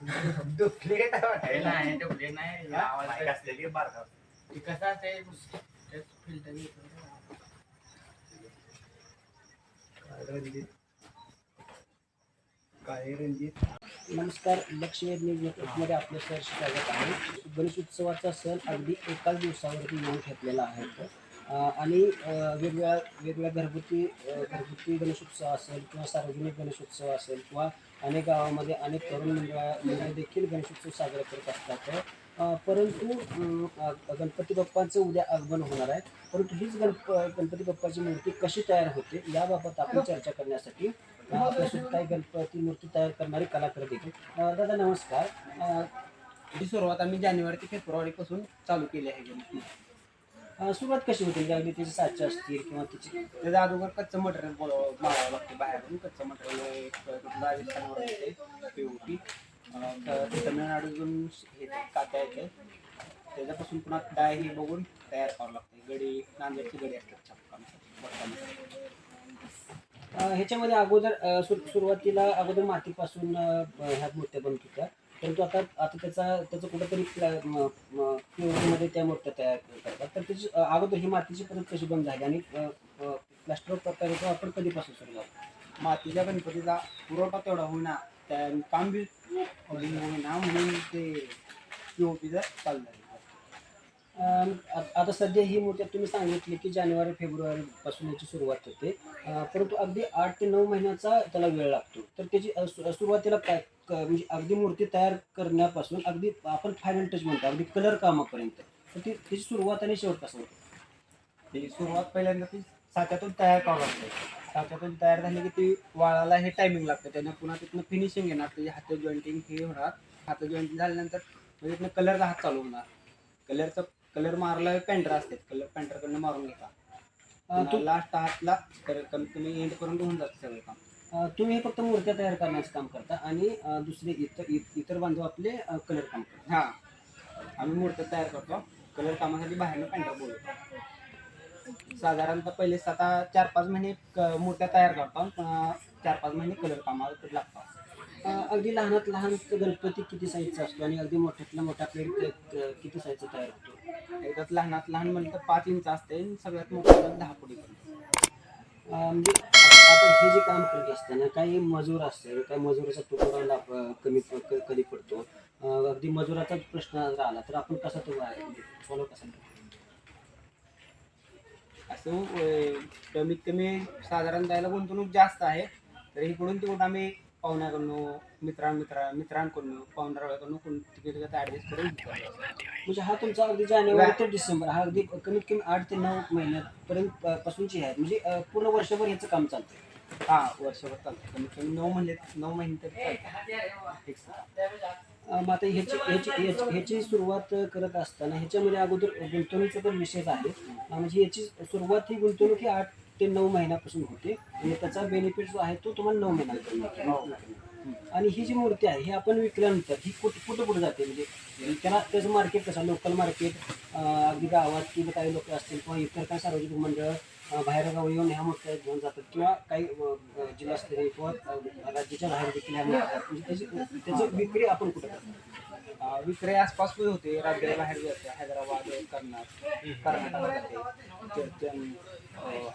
Duplicate हे नाही duplicate नाही या आवाज असलेली बारका ते कसं असेल फिल्टर काय रणजित काय रणजित नमस्कार लक्ष्मी वेधणे मध्ये आपलं सर स्वागत आहे. गणेश उत्सवाचा सण अगदी एकाच दिवसावरती येऊन घेतलेला आहे. अं, आणि वेगवेगळ्या वेगवेगळ्या घरगुती घरगुती गणेशोत्सव असेल किंवा सार्वजनिक गणेशोत्सव असेल किंवा अनेक गावामध्ये अनेक तरुण मंडळा मंडळ देखील गणेशोत्सव साजरा करत असतात. परंतु गणपती बाप्पांचं उद्या आगमन होणार आहे. परंतु हीच गणप गणपती बाप्पाची मूर्ती कशी तयार होते याबाबत आपण चर्चा करण्यासाठी अं, काही गणपती मूर्ती तयार करणारे कलाकार देखील. दादा नमस्कार. ही सुरुवात आम्ही जानेवारी ते फेब्रुवारीपासून चालू केली आहे. गणपती अं, सुरुवात कशी होती? म्हणजे अगदी त्याचे साचे असतील किंवा तिची त्याच्या अगोदर कच्चं मटेरियल मारावं लागते बाहेरून. कच्चं मटेरियल राजस्थानवर येते पीओपी तमिळनाडूतून हे कात्या येते. त्याच्यापासून पुन्हा डाय हे बघून तयार करावं लागते. गडी नांदेडची गडी असतात अं, ह्याच्यामध्ये अगोदर अं, सुर- सुरुवातीला अगोदर मातीपासून अं, ह्या मूर्त्या बनत होत्या. परंतु आता आता त्याचा त्याचं कुठंतरी मध्ये त्या मूर्त्या तयार करतात. तर त्याची अगोदर ही मातीची पद्धत कशी बंद झाली आणि प्लास्टर ऑफ प्रकाराचा वापर कधीपासून सुरू झाला? मातीच्या गणपतीचा पुरवठा तेवढा होईना. त्या काम बी होईना म्हणून ते पीओपीचं चालू झालं. आता सध्या ही मूर्ती तुम्ही सांगितली की जानेवारी फेब्रुवारी पासून याची सुरुवात होते. परंतु अगदी आठ ते नऊ महिन्याचा त्याला वेळ लागतो. तर त्याची सुरुवातीला काय क- म्हणजे अगदी मूर्ती तयार करण्यापासून अगदी आपण फायनल टच म्हणतो अगदी कलर कामापर्यंत. तर ती त्याची सुरुवात आणि शेवट कसं होतं. ती सुरुवात पहिल्यांदा ती साच्यातून तयार करावं लागते. साच्यातून तयार झाली की ती वाळाला हे टायमिंग लागतं. त्यानं पुन्हा तिथनं फिनिशिंग येणार त्याची हात जॉईंटिंग हे होणार. हात जॉईंटिंग झाल्यानंतर म्हणजे तिथनं कलरचा हात चालू होणार. कलरचा कलर मारला पेंटर असते कलर पेंटरकडनं मारून घेता लास्ट हातला कमी एंड पर्यंत होऊन जातं सगळं काम. तुम्ही फक्त मूर्त्या तयार करण्याचं काम करता आणि दुसरे इतर इ- इतर बांधव आपले कलर काम करतात. हां. आम्ही मूर्त्या तयार करतो. कलर कामासाठी बाहेरनं पेंटर बोलतो. साधारणतः पहिले आता चार पाच महिने क- मूर्त्या तयार करतो. चार पाच महिने कलर कामाला लागतात अगदी लहानात लहान गणपती किती साईजचा असतो आणि अगदी मोठ्यातला मोठा प्लेट किती साईजचा तयार होतो. एकदाच लहानात लहान म्हणलं तर पाच इंच असते सगळ्यात मोठं दहा फुटी म्हणजे हे जे काम करत असताना काही मजूर असते काही मजुराचा तुकडा कमी कधी पडतो अगदी मजुराचा प्रश्न आला तर आपण कसा तो फॉलो कसा? असं कमीत कमी साधारण जायला गुंतवणूक जास्त आहे तर इकडून तिकडून आम्ही पाहुण्याकडून मित्रा मित्रा मित्रांकडून पाहुण्याकडून कोण तिकडे ॲडजस्ट करून. म्हणजे हा तुमचा अगदी जानेवारी ते डिसेंबर हा अगदी कमीत कमी आठ ते नऊ महिन्यापर्यंत पासूनची आहे म्हणजे पूर्ण वर्षभर याचं काम चालतं हा वर्षभर चालतं. कमीत कमी नऊ महिने नऊ महिने तरी चालतं. मग आता ह्याची ह्याची ह्याची- ह्याची सुरुवात करत असताना ह्याच्यामध्ये अगोदर गुंतवणुकीचा पण विषय आहे. म्हणजे याची सुरुवात ही गुंतवणूक ही आठ ते नऊ महिन्यापासून होते. आणि त्याचा बेनिफिट जो आहे तो तुम्हाला नऊ महिन्यानंतर आणि ही जी मूर्ती आहे ही आपण विकल्यानंतर ही कुठं कुठं कुठं जाते? म्हणजे त्याला त्याचं मार्केट कसं? लोकल मार्केट अगदी गावात किंवा काही लोक असतील किंवा इतर काही सार्वजनिक मंडळ बाहेरगाव येऊन ह्या मूर्त्या घेऊन जातात. किंवा काही जिल्हास्तरीय किंवा राज्याच्या बाहेर देखील ह्या म्हणजे त्याची त्याची विक्री आपण कुठं करतो? विक्री आसपास पण होते. राज्याच्या बाहेर बी हैदराबाद कर्नाटक कर्नाटक जाते चर्चन अं,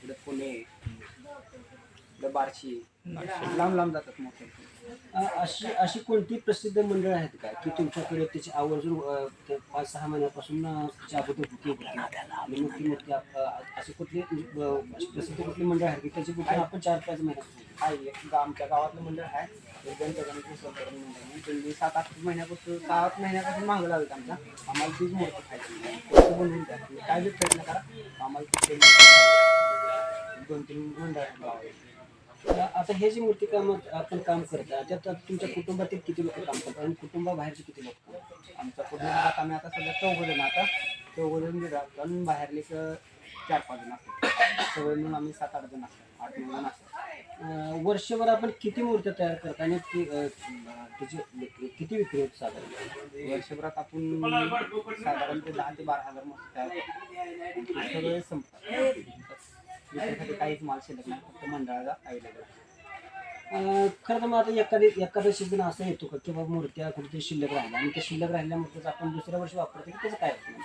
पुढे पुणे. बार्शी. लांब लांब जातात मोठे. अशी अशी कोणती प्रसिद्ध मंडळ आहेत का? की तुमच्याकडे त्याची आवर्जून पाच सहा महिन्यापासून अगोदर बुकिंग आणि मग ती मूर्ती आप- अ, अशी कुठली म्हणजे, प्रसिद्ध कुठली मंडळ आहेत की त्याची बुकिंग आपण चार पाच महिन्यापासून? आहे. एक आमच्या गावातलं मंडळ आहे. त्यांनी सात आठ महिन्यापासून सहा आठ महिन्यापासून मागं लागलं आमच्या. आम्हाला तीच मूर्ती खायची असं बनवून द्या काय बी प्रयत्न करा. आम्हाला. दोन तीन मंडळ आहेत आता हे जे मूर्ती काम आपण काम करता त्यात तुमच्या कुटुंबातील किती लोक काम करतात आणि कुटुंबाबाहेरचे किती लोक काम करतात? आमच्या कुटुंबात आम्ही आता सध्या चौघ जण आता चौघ जण जे राहतो आणि बाहेरले चार पाच जण असतात. सगळे म्हणून आम्ही सात आठ जण असतो आठ नऊ जण असतात. वर्षभर आपण किती मूर्त्या तयार करता आणि ती, त्याची किती विक्री होते साधारण? वर्षभरात आपण साधारण ते दहा ते बारा हजार मूर्ती तयार करतो. सगळे संपतात. विक्रीसाठी काहीच माल शिल्लक नाही फक्त मंडळाला अवेलेबल खरं तर मग आता एखादी एखादा सीझन असा येतो का? की बाबा मूर्त्या कुठेतरी शिल्लक राहिल्या. आणि त्या शिल्लक राहिल्या मूर्त्याचं आपण दुसऱ्या वर्षी वापरतो की त्याचं काय होतं?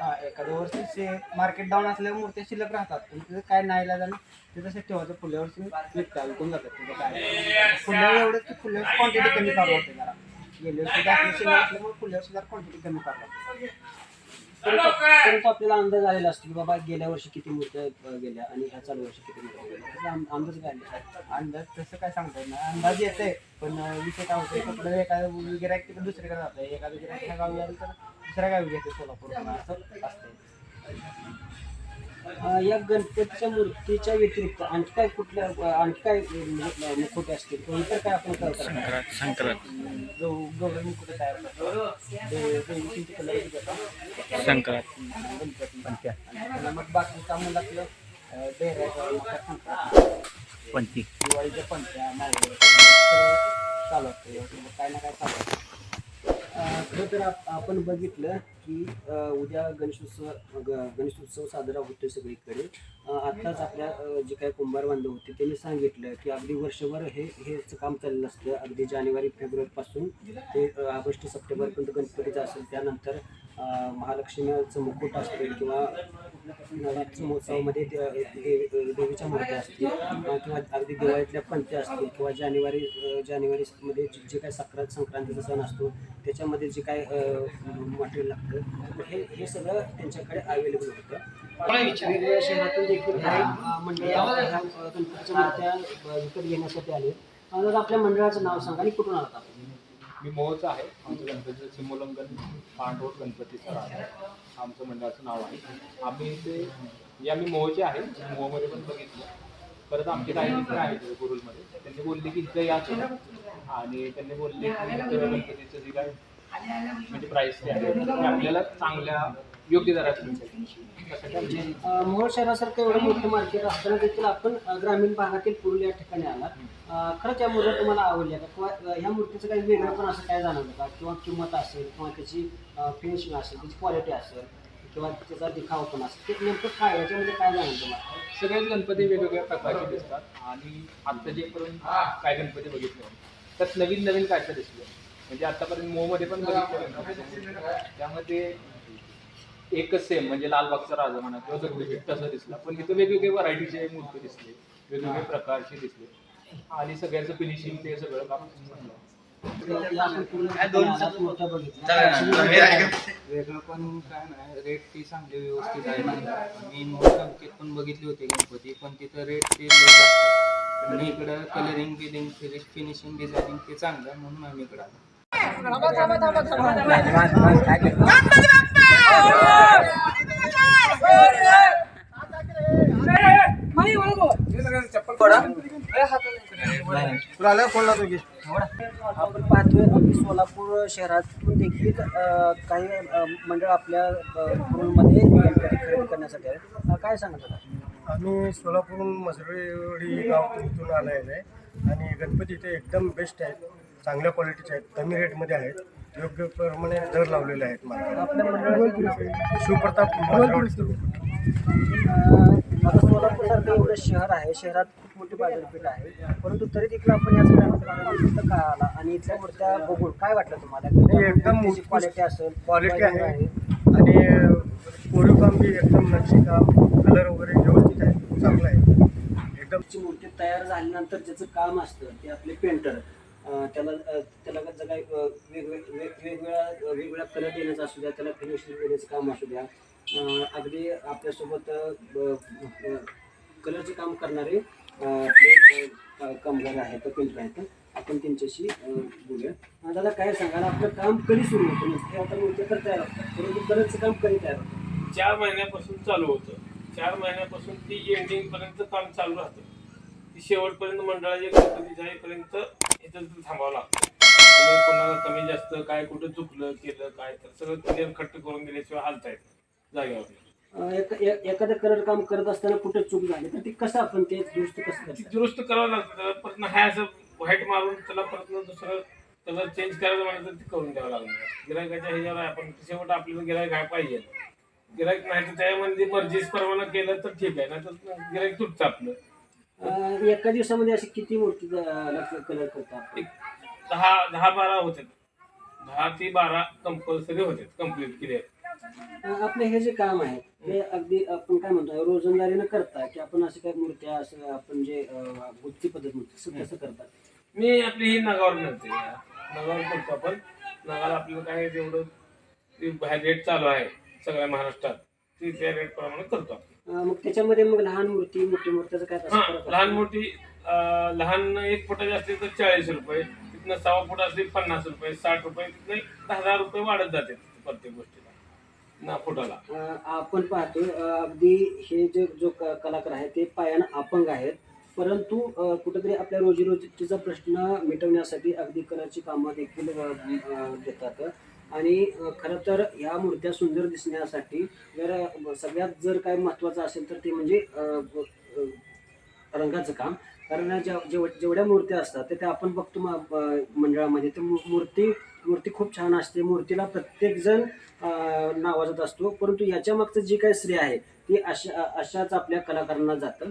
हा एखाद्या वर्षी मार्केट डाऊन असल्यामुळे मूर्त्या शिल्लक राहतात. पण तिथं काय नाही लागलं ते तसं ठेवायचं. पुढल्या वर्षी विकता विकून जातात तिथं काय. पुढल्या एवढं की वर्षी क्वांटिटी कमी करावं लागते जरा. गेल्या वर्षी जास्त शिल्लक असल्यामुळे पुढल्या वर्षी जरा क्वांटिटी कमी करावं लागते परंतु परंतु आपल्याला अंदाज आलेला असतो की बाबा गेल्या वर्षी किती मूर्त्या अं, गेल्या आणि ह्या चालू वर्षी किती मूर्त्या गेल्या त्याचा आम- अंदाज काय? अंदाज तसं काय सांगता येत नाही. अंदाज येते पण विषय काय होतो कपडे एखादं गिरायक तिकडे दुसरीकडे जातं एखादं गिरायक ह्या गावी आलं तर दुसऱ्या गावी घेते सोलापूर असं असतं या गणपतीच्या मूर्तीच्या व्यतिरिक्त आणखी काय कुठल्या आणखी काय अं, म्हणजे मुखोटे असतील? किंवा इतर काय आपण करतो? गौ गौरव मुकुट तयार करतो? संक्रांत. मग बाकी काम संक्रांत पंची दिवाळीच्या सगळं चालू असतं. काय ना काय चालू खरं तर आप- आपण बघितलं की उद्या गणेशोत्सव ग- गणेशोत्सव साजरा होतोय सगळीकडे. आत्ताच आपल्या जे काही कुंभार बांधव होते त्यांनी सांगितलं की अगदी वर्षभर हे हेच काम चाललं असतं. अगदी जानेवारी फेब्रुवारीपासून ते ऑगस्ट सप्टेंबरपर्यंत गणपतीचं असेल. त्यानंतर महालक्ष्मीचं मुकुट असतील किंवा नवरात्र महोत्सवामध्ये ते- देवीच्या मूर्त्या असतील किंवा अगदी दिवाळीतल्या पंत्या असतील किंवा जानेवारी जानेवारीमध्ये जे काही संक्रांत संक्रांतीचा सण असतो त्याच्यामध्ये जे काय मटेरियल लागतं तर हे हे सगळं त्यांच्याकडे अवेलेबल होतं. शहरातून देखील मंडळ गणपतीच्या मूर्त्या विकत घेण्यासाठी आले. दादा आपल्या मंडळाचं नाव सांगा आणि कुठून आलात आपण? मी मोहचा आहे. आमचं गणपतीचं सिमोल्लंघन पांडवट गणपतीचं आहे आमचं मंडळाचं नाव आहे. आम्ही ते म्हणजे आम्ही मोहचे आहे. मोहमध्ये पण बघितलं. परत आमचे काही मित्र आहेत गुरुलमध्ये. त्यांनी बोलले की इथं या तुम्ही. आणि त्यांनी बोलले की गणपतीचं जे काय म्हणजे प्राईस ते आहे. ते आपल्याला चांगल्या योग्य दरात मिळते. त्यासाठी मोहोळ शहरासारखं एवढं मोठं मार्केट असताना देखील आपण अं, ग्रामीण भागातील पूर्वी या ठिकाणी आलात. अं, खरंच या मूर्त्या तुम्हाला आवडल्या का? किंवा अं, ह्या मूर्तीचं काही वेगळं पण असं काय जाणवलं का? किंवा किंमत असेल किंवा त्याची फिनिशिंग असेल त्याची क्वालिटी असेल किंवा त्याचा दिखाव पण असेल ते नेमकं काय? याच्यामध्ये काय जाणवलं तुम्हाला? सगळेच गणपती वेगवेगळ्या प्रकारचे दिसतात. आणि आता जे पर्यंत काय गणपती बघितले त्यात नवीन नवीन काय काय दिसले? म्हणजे आतापर्यंत मोमध्ये पण. त्यामध्ये एकच सेम म्हणजे लालबागचा राजा म्हणा किंवा दगडूशेठ तसं दिसला. पण इथं वेगवेगळे व्हरायटीचे मूर्ती दिसले वेगवेगळे प्रकारचे दिसले. आणि सगळ्याचं फिनिशिंग ते सगळं काम वेगळं पण काय नाही. रेट ती चांगली व्यवस्थित आहे मी मोठ्या पण बघितली होती गणपती पण तिथं रेट ते. आणि इकडं कलरिंग बिलिंग फिनिशिंग डिझायनिंग ते चांगलं आहे म्हणून आम्ही इकडं आलो. आपण पाहतोय अगदी सोलापूर शहरातून देखील काही मंडळ आपल्या मध्ये खरेदी करण्यासाठी आहे काय सांगत होता आम्ही सोलापूरहून मसरळी गाव इथून आलेलं आहे. आणि गणपती इथे एकदम बेस्ट आहेत चांगल्या क्वालिटीचे आहेत कमी रेटमध्ये आहेत योग्य प्रमाणे दर लावलेले आहेत मला? शिवप्रताप आता सोलापूर सारखं एवढं शहर आहे शहरात खूप मोठी बाजारपेठ आहे. परंतु तरी देखील आपण याच ग्रामीण इथं का आला आणि इथल्या मूर्त्या बघून काय वाटलं तुम्हाला? एकदम त्याची क्वालिटी असेल क्वालिटी आहे. आणि कोरीव काम बी एकदम नक्षीकाम कलर वगैरे व्यवस्थित आहे चांगलं आहे. एकदम ची मूर्ती तयार झाल्यानंतर ज्याचं काम असतं ते आपले पेंटर त्याला त्याला कसं काय अ, वेगवेग वेग- वेगवेगळ्या वेगवेगळ्या कलर देण्याचं असू द्या त्याला फिनिशिंग देण्याचं काम असू द्या. अगदी आपल्यासोबत कलरचे काम करणारे आपले कामगार आहेत पेंटर आहेत. आपण त्यांच्याशी बोलूया. दादा काय सांगाल? आपलं काम कधी सुरू होतं? म्हणजे आता मूर्ती तर तयार होतात परंतु कलरचं काम कधी तयार होतं चार महिन्यापासून चालू होतं. चार महिन्यापासून ती एंडिंग पर्यंत काम चालू राहतं. ती शेवटपर्यंत मंडळाच्या गणपती जाईपर्यंत इथं थांबावं लागतं. कोणाला कमी जास्त काय कुठं चुकलं केलं काय तर सगळं क्लिअर खट्ट करून दिल्याशिवाय हालता येत जागेवर एखादं कलर काम करत असताना कुठं चूक झाली? तर ते कसं आपण ते दुरुस्त कसं ती दुरुस्त करावं लागतं. त्याला परत हाय असं व्हाईट मारून त्याला परत दुसरं कलर चेंज करायचं म्हणाल तर ते करून द्यावं लागणार. गिरायकाच्या ह्याच्यावर. आपण शेवट आपल्याला गिरायक काय पाहिजे. गिरायक नाही तर त्यामध्ये मर्जीस परवाना केलं तर ठीक आहे. नाही तर गिरायक तुटतं आपलं. अं, एका दिवसामध्ये अशी किती मूर्ती कलर करतात? एक दहा दहा बारा होते दहा ते बारा कंपल्सरी होते कंप्लीट क्लिअर अं, आपलं हे जे काम आहे ते अगदी आपण काय म्हणतो रोजंदारीनं करता की आपण असं काय मूर्त्या असं आपण जे अं, पद्धत म्हणतो तसं कसं करतात? मी आपली ही नगावर मिळते नगावर करतो आपण. नगाला आपल्याला काय जेवढं ते बाहेर रेट चालू आहे सगळ्या महाराष्ट्रात ती त्या रेट प्रमाणे करतो आपण. मग त्याच्यामध्ये मग लहान मूर्ती मोठी मूर्त्याचं काय तसं फरक असतो? लहान मोठी अं, लहान एक फुटाची असली तर चाळीस रुपये तिथनं सहा फूट असली पन्नास रुपये साठ रुपये तिथनं दहा हजार रुपये वाढत जाते प्रत्येक गोष्टीला ना फुटाला. अं, आपण पाहतो अं, अगदी हे जे जो क- कलाकार आहे ते पायानं अपंग आहेत. परंतु अं, कुठेतरी आपल्या रोजीरोटीचा प्रश्न मिटवण्यासाठी अगदी कलाची कामं देखील अं, अं, देतात. आणि खरं तर ह्या मूर्त्या सुंदर दिसण्यासाठी जर सगळ्यात जर काय महत्त्वाचं असेल तर ते म्हणजे रंगाचं काम. कारण ज्या जेव जेवढ्या मूर्त्या असतात ते त्या आपण बघतो मंडळामध्ये. ते मू- मूर्ती मूर्ती खूप छान असते. मूर्तीला प्रत्येकजण नावाजत असतो. परंतु याच्या मागचं जी काही श्रेय आहे ती अशा अशाच आपल्या कलाकारांना जातं.